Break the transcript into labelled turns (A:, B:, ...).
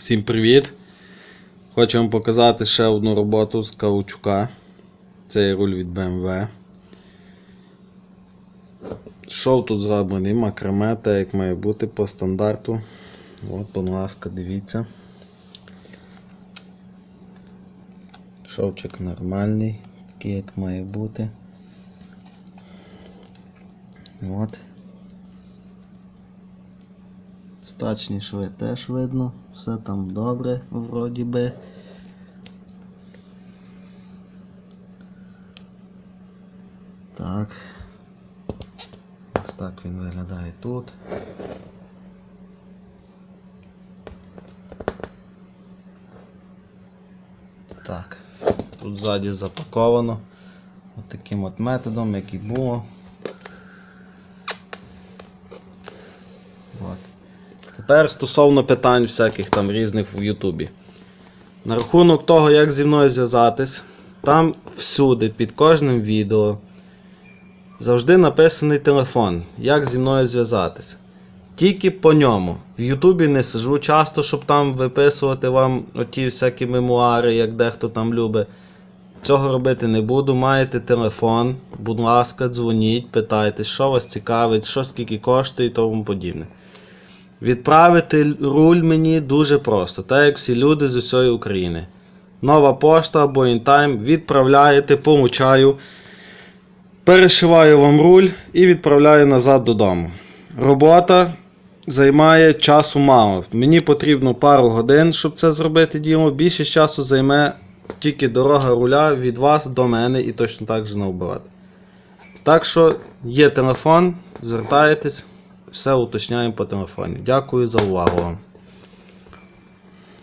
A: Всім привіт! Хочу вам показати ще одну роботу з каучука. Це руль від BMW. Шов тут зроблений макраме, так як має бути по стандарту. От, будь ласка, дивіться. Шовчик нормальний, такий як має бути. От. Стачні шви теж видно, все там добре, вроді би. Так. Ось так він виглядає тут. Так. Тут ззаді запаковано. От таким от методом, як і було. Тепер стосовно питань всяких там різних в Ютубі. На рахунок того, як зі мною зв'язатись, там всюди, під кожним відео, завжди написаний телефон, як зі мною зв'язатись. Тільки по ньому. В Ютубі не сижу часто, щоб там виписувати вам оті всякі мемуари, як дехто там любить. Цього робити не буду. Маєте телефон, будь ласка, дзвоніть, питайте, що вас цікавить, що скільки коштує і тому подібне. Відправити руль мені дуже просто, так як всі люди з усієї України. Нова пошта або інтайм відправляєте, получаю, перешиваю вам руль і відправляю назад додому. Робота займає часу мало. Мені потрібно пару годин, щоб це зробити діло. Більше часу займе тільки дорога руля від вас до мене і точно так же наоборот. Так що є телефон, звертаєтесь, все уточняємо по телефоні. Дякую за увагу.